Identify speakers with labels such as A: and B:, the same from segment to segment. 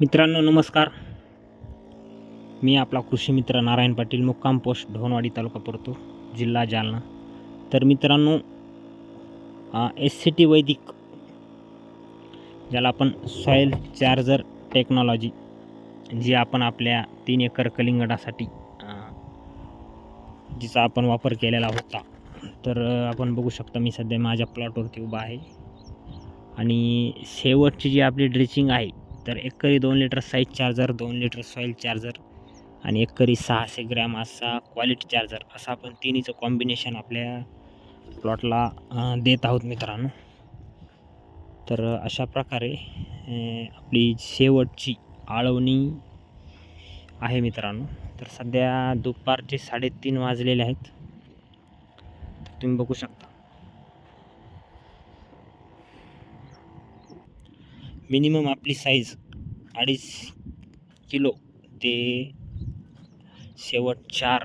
A: मित्रांनो नमस्कार. मी आपला कृषी मित्र नारायण पाटील मुक्काम पोस्ट ढोणवाडी तालुका परतूर जिल्हा जालना. तर मित्रांनो एस सी टी वैदिक ज्याला आपण सॉईल चार्जर टेक्नॉलॉजी जी आपण आपल्या तीन एकर कलिंगडासाठी जिचा आपण वापर केलेला होता. तर आपण बघू शकता मी सध्या माझ्या प्लॉटवरती उभा आहे. आणि शेवटची जी आपली ड्रेचिंग आहे तर एकरी दोन लिटर साईज चार्जर दोन लिटर सॉईल चार्जर आणि एकरी सहाशे ग्रॅम असा क्वालिटी चार्जर असं आपण तिन्हीचं कॉम्बिनेशन आपल्या प्लॉटला देत आहोत मित्रांनो. तर अशा प्रकारे आपली शेवटची आळवणी आहे मित्रांनो. तर सध्या दुपारचे साडेतीन वाजलेले आहेत. तर तुम्ही बघू शकता. मिनिमम आपली साईज अडीच किलो ते शेवट चार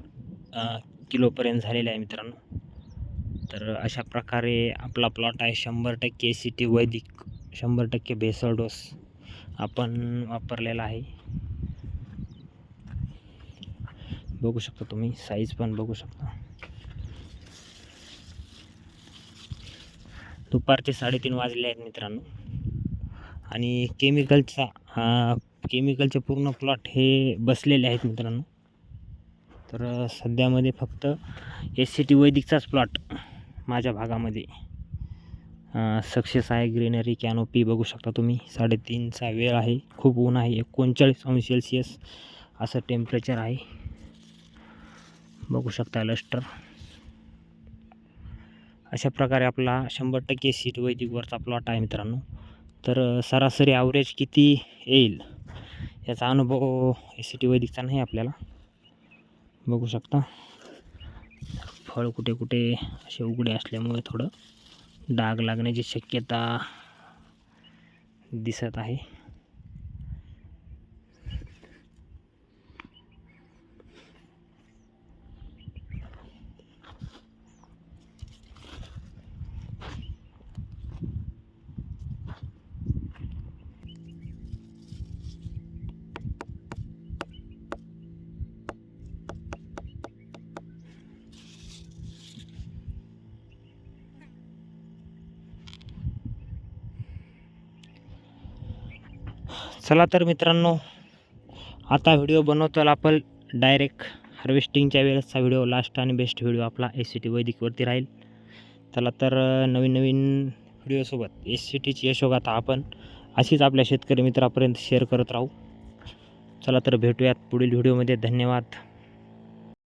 A: किलोपर्यंत झालेले आहे मित्रांनो. तर अशा प्रकारे आपला प्लॉट आहे शंभर टक्के सी टी वैदिक शंभर टक्के भेसळ डोस आपण वापरलेला आहे. बघू शकता तुम्ही साईज पण बघू शकता. दुपारचे साडेतीन वाजले आहेत मित्रांनो. आणि केमिकलचा केमिकलचे पूर्ण प्लॉट हे बसलेले आहेत मित्रांनो. तर सध्यामध्ये फक्त एस सी टी वैदिकचाच प्लॉट माझ्या भागामध्ये. सक्सेस आहे ग्रीनरी कॅनोपी बघू शकता तुम्ही. साडेतीनचा वेळ आहे खूप ऊन आहे एकोणचाळीस अंश सेल्सिअस असं टेम्परेचर आहे. बघू शकता लस्टर अशा प्रकारे आपला शंभर टक्के सीट वैदिकवरचा प्लॉट आहे मित्रांनो. तर सरासरी ॲव्हरेज किती येईल? याचा अनुभव एस सी टी वैदिकचा नाही आपल्याला. बघू शकता. फळ कुठे कुठे असे उघडे असल्यामुळे थोडं डाग लागण्याची शक्यता दिसत आहे. चला तर मित्रांनो आता व्हिडिओ बनवतो आपण डायरेक्ट हार्वेस्टिंगच्या वेळेसचा व्हिडिओ लास्ट आणि बेस्ट व्हिडिओ आपला एस सी टी वैदिकवरती राहील. चला तर नवीन नवीन व्हिडिओसोबत एस सी टीची यशोगाथा आपण अशीच आपल्या शेतकरी मित्रापर्यंत शेअर करत राहू. चला तर भेटूयात पुढील व्हिडिओमध्ये. धन्यवाद.